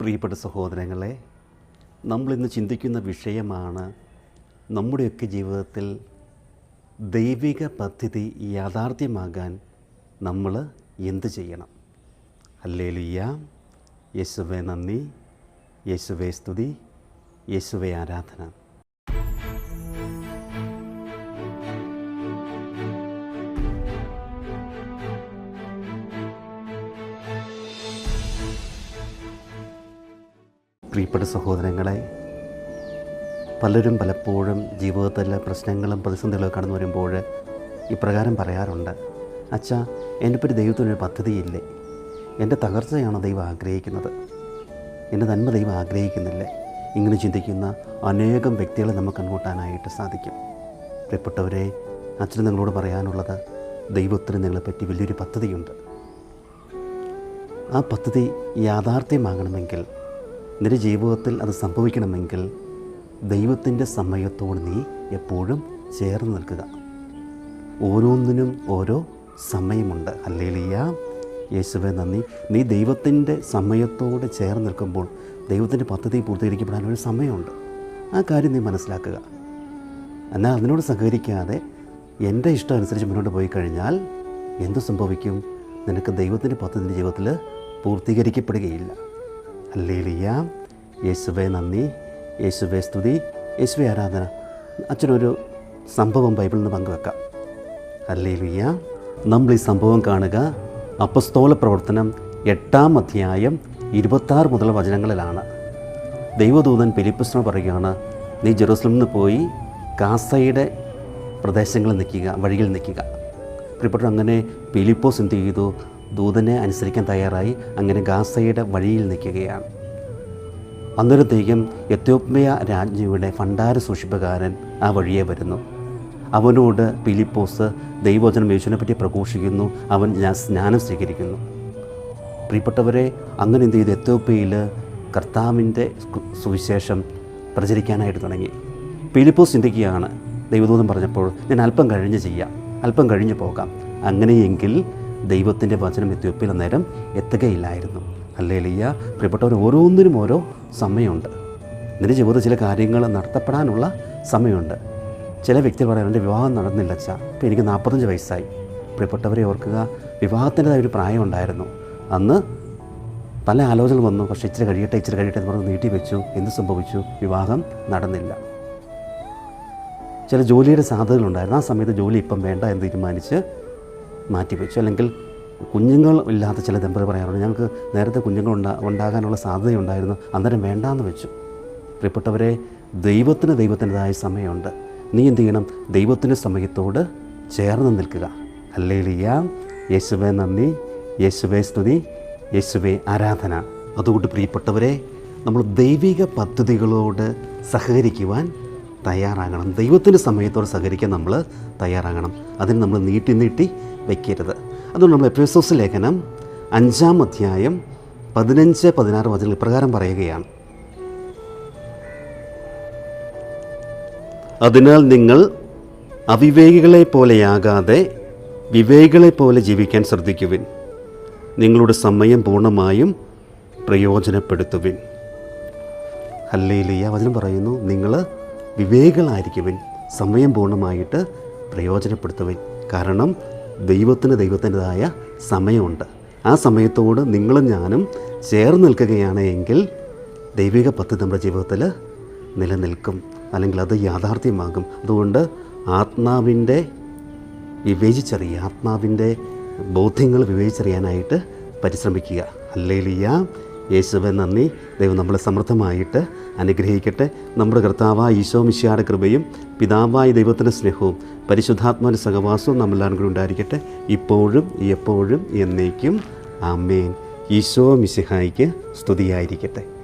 പ്രിയപ്പെട്ട സഹോദരങ്ങളെ നമ്മളിന്ന് ചിന്തിക്കുന്ന വിഷയമാണ് നമ്മുടെയൊക്കെ ജീവിതത്തിൽ ദൈവിക പദ്ധതി യാഥാർത്ഥ്യമാകാൻ നമ്മൾ എന്ത് ചെയ്യണം? അല്ലേ ലുയ്യ യേശുവെ നന്ദി. യേശുവെ സ്തുതി. യേശുവെ ആരാധന. പ്രിയപ്പെട്ട സഹോദരങ്ങളെ പലരും പലപ്പോഴും ജീവിതത്തിലെ പ്രശ്നങ്ങളും പ്രതിസന്ധികളൊക്കെ കടന്നു വരുമ്പോൾ ഇപ്രകാരം പറയാറുണ്ട് അച്ഛാ എന്നെപ്പറ്റി ദൈവത്തിനൊരു പദ്ധതിയില്ലേ? എന്റെ തകർച്ചയാണ് ദൈവം ആഗ്രഹിക്കുന്നത്. എന്റെ നന്മ ദൈവം ആഗ്രഹിക്കുന്നില്ലേ? ഇങ്ങനെ ചിന്തിക്കുന്ന അനേകം വ്യക്തികളെ നമുക്ക് കണ്ടുകൂട്ടാനായിട്ട് സാധിക്കും. പ്രിയപ്പെട്ടവരെ അച്ഛന് നിങ്ങളോട് പറയാനുള്ളത് ദൈവത്തിന് നിങ്ങളെപ്പറ്റി വലിയൊരു പദ്ധതിയുണ്ട്. ആ പദ്ധതി യാഥാർത്ഥ്യമാകണമെങ്കിൽ നിന്റെ ജീവിതത്തിൽ അത് സംഭവിക്കണമെങ്കിൽ ദൈവത്തിന്റെ സമയത്തോട് നീ എപ്പോഴും ചേർന്ന് നിൽക്കുക. ഓരോന്നിനും ഓരോ സമയമുണ്ട്. അല്ലേലിയ യേശുവെ നന്ദി. നീ ദൈവത്തിന്റെ സമയത്തോട് ചേർന്ന് നിൽക്കുമ്പോൾ ദൈവത്തിന്റെ പദ്ധതി പൂർത്തീകരിക്കപ്പെടാനൊരു സമയമുണ്ട്. ആ കാര്യം നീ മനസ്സിലാക്കുക. എന്നാൽ അതിനോട് സഹകരിക്കാതെ എന്റെ ഇഷ്ടം അനുസരിച്ച് മുന്നോട്ട് പോയി കഴിഞ്ഞാൽ എന്തു സംഭവിക്കും? നിനക്ക് ദൈവത്തിന്റെ പദ്ധതി ജീവിതത്തിൽ പൂർത്തീകരിക്കപ്പെടുകയില്ല. അല്ലേലിയ യേശുവെ നന്ദി. യേശുവെ സ്തുതി. യേശുവെ ആരാധന. അച്ഛനൊരു സംഭവം ബൈബിളിൽ നിന്ന് പങ്കുവെക്കാം. അല്ലേലിയ നമ്മൾ ഈ സംഭവം കാണുക. അപ്പസ്തോല പ്രവർത്തനം എട്ടാം അധ്യായം ഇരുപത്താറ് മുതൽ വചനങ്ങളിലാണ്. ദൈവദൂതൻ ഫിലിപ്പസിനോട് പറയുകയാണ് നീ ജെറൂസലമിൽ നിന്ന് പോയി കാസയുടെ പ്രദേശങ്ങളിൽ നിൽക്കുക വഴിയിൽ നിൽക്കുക. പ്രിയപ്പെട്ട അങ്ങനെ ഫിലിപ്പോസ് എന്ത് ചെയ്തു? ദൂതനെ അനുസരിക്കാൻ തയ്യാറായി അങ്ങനെ ഗാസയുടെ വഴിയിൽ നിൽക്കുകയാണ്. അന്നേരത്തേക്കും എത്യോപ്യ രാജ്ഞിയുടെ ഭണ്ഡാര സൂക്ഷിപ്പുകാരൻ ആ വഴിയെ വരുന്നു. അവനോട് ഫിലിപ്പോസ് ദൈവവചനം യേശുവിനെ പറ്റി പ്രഘോഷിക്കുന്നു അവൻ സ്നാനം സ്വീകരിക്കുന്നു. പ്രിയപ്പെട്ടവരെ അങ്ങനെ എന്ത് ചെയ്ത്? എത്യോപ്യയിൽ കർത്താവിന്റെ സുവിശേഷം പ്രചരിക്കാനായിട്ട് തുടങ്ങി. ഫിലിപ്പോസ് ചിന്തിക്കുകയാണ് ദൈവദൂതം പറഞ്ഞപ്പോൾ ഞാൻ അല്പം കഴിഞ്ഞ് ചെയ്യാം അല്പം കഴിഞ്ഞ് പോകാം. അങ്ങനെയെങ്കിൽ ദൈവത്തിന്റെ വചനം എത്യോപ്യയിൽ അന്നേരം എത്തുകയില്ലായിരുന്നു. അല്ലേ ലിയ പ്രിയപ്പെട്ടവർ ഓരോന്നിനും ഓരോ സമയമുണ്ട്. നിന്റെ ജീവിതത്തിൽ ചില കാര്യങ്ങൾ നടത്തപ്പെടാനുള്ള സമയമുണ്ട്. ചില വ്യക്തികൾ പറയാം എന്റെ വിവാഹം നടന്നില്ല അച്ഛാ. ഇപ്പോൾ എനിക്ക് നാൽപ്പത്തഞ്ച് വയസ്സായി. പ്രിയപ്പെട്ടവരെ ഓർക്കുക വിവാഹത്തിന്റെതായ ഒരു പ്രായം ഉണ്ടായിരുന്നു. അന്ന് പല ആലോചനകൾ വന്നു. പക്ഷേ ഇച്ചിരി കഴിയട്ടെ ഇച്ചിരി കഴിയട്ടെ എന്ന് പറഞ്ഞ് നീട്ടി വെച്ചു. എന്ത് സംഭവിച്ചു? വിവാഹം നടന്നില്ല. ചില ജോലിയുടെ സാധ്യതകളുണ്ടായിരുന്നു. ആ സമയത്ത് ജോലി ഇപ്പം വേണ്ട എന്ന് തീരുമാനിച്ച് മാറ്റിവെച്ചു. അല്ലെങ്കിൽ കുഞ്ഞുങ്ങൾ ഇല്ലാത്ത ചില ദമ്പതി പറയാറുണ്ട് ഞങ്ങൾക്ക് നേരത്തെ കുഞ്ഞുങ്ങൾ ഉണ്ടാ ഉണ്ടാകാനുള്ള സാധ്യതയുണ്ടായിരുന്നു അന്നേരം വേണ്ടാന്ന് വെച്ചു. പ്രിയപ്പെട്ടവരെ ദൈവത്തിന് ദൈവത്തിന്റെതായ സമയമുണ്ട്. നീ എന്ത് ചെയ്യണം? ദൈവത്തിന്റെ സമയത്തോട് ചേർന്ന് നിൽക്കുക. അല്ലേലിയ യേശുവേ നന്ദി. യേശുവേ സ്തുതി. യേശുവേ ആരാധന. അതുകൊണ്ട് പ്രിയപ്പെട്ടവരെ നമ്മൾ ദൈവിക പദ്ധതികളോട് സഹകരിക്കുവാൻ തയ്യാറാകണം. ദൈവത്തിന്റെ സമയത്തോട് സഹകരിക്കാൻ നമ്മൾ തയ്യാറാകണം. അതിന് നമ്മൾ നീട്ടി നീട്ടി വയ്ക്കരുത് അതുകൊണ്ട് നമ്മൾ എപ്പിസോസ് ലേഖനം അഞ്ചാം അധ്യായം പതിനഞ്ച് പതിനാറ് വചനങ്ങൾ ഇപ്രകാരം പറയുകയാണ്. അതിനാൽ നിങ്ങൾ അവിവേകികളെ പോലെയാകാതെ വിവേകികളെ പോലെ ജീവിക്കാൻ ശ്രദ്ധിക്കുവിൻ. നിങ്ങളുടെ സമയം പൂർണമായും പ്രയോജനപ്പെടുത്തുവിൻ. ഹല്ലേലിയ. വചനം പറയുന്നു നിങ്ങൾ വിവേകളായിരിക്കുവിൻ സമയം പൂർണമായിട്ട് പ്രയോജനപ്പെടുത്തുവിൻ. കാരണം ദൈവത്തിന് ദൈവത്തിന്റെതായ സമയമുണ്ട്. ആ സമയത്തോട് നിങ്ങളും ഞാനും ചേർന്ന് നിൽക്കുകയാണ് എങ്കിൽ ദൈവിക പദ്ധതി നമ്മുടെ ജീവിതത്തിൽ നിലനിൽക്കും. അല്ലെങ്കിൽ അത് യാഥാർത്ഥ്യമാകും. അതുകൊണ്ട് ആത്മാവിന്റെ വിവേചിച്ചറിയുക ആത്മാവിന്റെ ബോധ്യങ്ങൾ വിവേചിച്ചറിയാനായിട്ട് പരിശ്രമിക്കുക. അല്ലേലിയ യേശുവെ നന്ദി. ദൈവം നമ്മളെ സമൃദ്ധമായിട്ട് അനുഗ്രഹിക്കട്ടെ. നമ്മുടെ കർത്താവായ ഈശോ മിശിയാടെ കൃപയും പിതാവായ ദൈവത്തിന്റെ സ്നേഹവും പരിശുദ്ധാത്മാവിന്റെ സഹവാസവും നമ്മളെല്ലാവരും കൂടി ഉണ്ടായിരിക്കട്ടെ. ഇപ്പോഴും എപ്പോഴും എന്നേക്കും. ആമേൻ. ഈശോ മിശിഹായിക്ക് സ്തുതിയായിരിക്കട്ടെ.